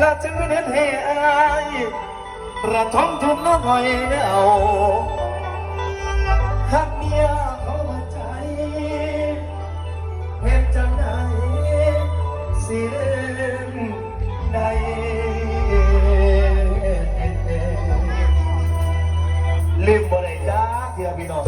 และจึงเห็นเฮายระท้องทุ่น้องหอยเน่าหักเมียเขามาใจเห็นจังไหนสียงใดลืมบ่ได้จ้าเดียวพี่น้อง